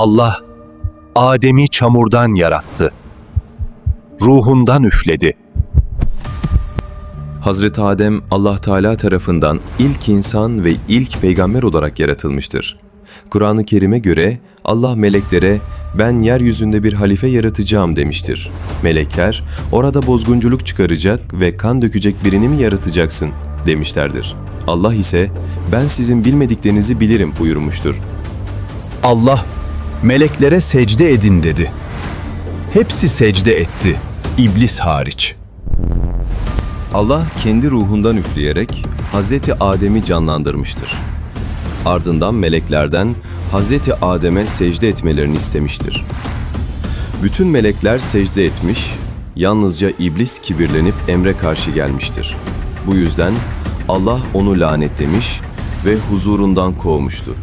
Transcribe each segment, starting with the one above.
Allah Adem'i çamurdan yarattı. Ruhundan üfledi. Hazreti Adem Allah Teala tarafından ilk insan ve ilk peygamber olarak yaratılmıştır. Kur'an-ı Kerim'e göre Allah meleklere ben yeryüzünde bir halife yaratacağım demiştir. Melekler orada bozgunculuk çıkaracak ve kan dökecek birini mi yaratacaksın demişlerdir. Allah ise ben sizin bilmediklerinizi bilirim buyurmuştur. Allah meleklere secde edin dedi. Hepsi secde etti, iblis hariç. Allah kendi ruhundan üfleyerek Hazreti Adem'i canlandırmıştır. Ardından meleklerden Hazreti Adem'e secde etmelerini istemiştir. Bütün melekler secde etmiş, yalnızca iblis kibirlenip emre karşı gelmiştir. Bu yüzden Allah onu lanetlemiş ve huzurundan kovmuştur.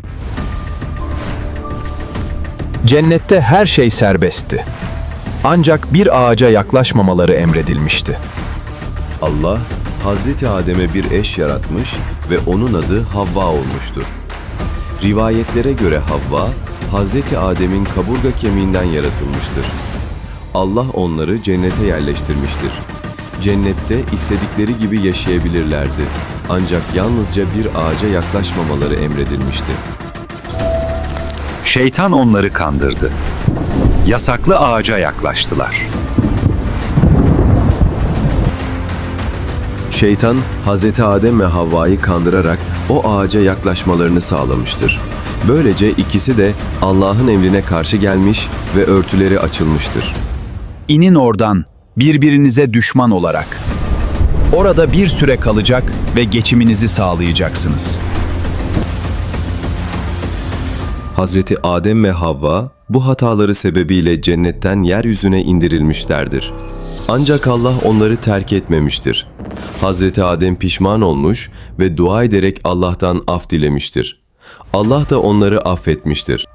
Cennette her şey serbestti. Ancak bir ağaca yaklaşmamaları emredilmişti. Allah Hazreti Adem'e bir eş yaratmış ve onun adı Havva olmuştur. Rivayetlere göre Havva, Hazreti Adem'in kaburga kemiğinden yaratılmıştır. Allah onları cennete yerleştirmiştir. Cennette istedikleri gibi yaşayabilirlerdi. Ancak yalnızca bir ağaca yaklaşmamaları emredilmişti. Şeytan onları kandırdı. Yasaklı ağaca yaklaştılar. Şeytan, Hazreti Adem ve Havva'yı kandırarak o ağaca yaklaşmalarını sağlamıştır. Böylece ikisi de Allah'ın emrine karşı gelmiş ve örtüleri açılmıştır. İnin oradan, birbirinize düşman olarak. Orada bir süre kalacak ve geçiminizi sağlayacaksınız. Hazreti Adem ve Havva bu hataları sebebiyle cennetten yeryüzüne indirilmişlerdir. Ancak Allah onları terk etmemiştir. Hazreti Adem pişman olmuş ve dua ederek Allah'tan af dilemiştir. Allah da onları affetmiştir.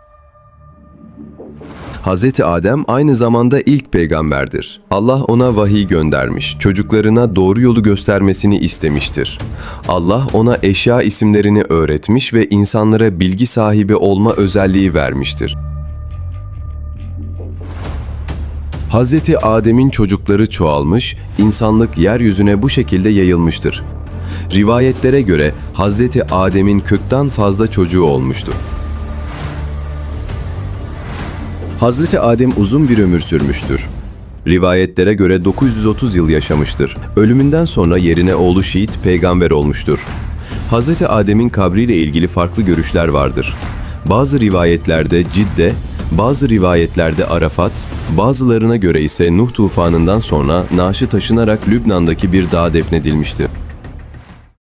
Hazreti Adem aynı zamanda ilk peygamberdir. Allah ona vahiy göndermiş, çocuklarına doğru yolu göstermesini istemiştir. Allah ona eşya isimlerini öğretmiş ve insanlara bilgi sahibi olma özelliği vermiştir. Hazreti Adem'in çocukları çoğalmış, insanlık yeryüzüne bu şekilde yayılmıştır. Rivayetlere göre Hazreti Adem'in 40'tan fazla çocuğu olmuştu. Hazreti Adem uzun bir ömür sürmüştür. Rivayetlere göre 930 yıl yaşamıştır. Ölümünden sonra yerine oğlu Şiit peygamber olmuştur. Hazreti Adem'in kabriyle ilgili farklı görüşler vardır. Bazı rivayetlerde Cidde, bazı rivayetlerde Arafat, bazılarına göre ise Nuh tufanından sonra naaşı taşınarak Lübnan'daki bir dağa defnedilmişti.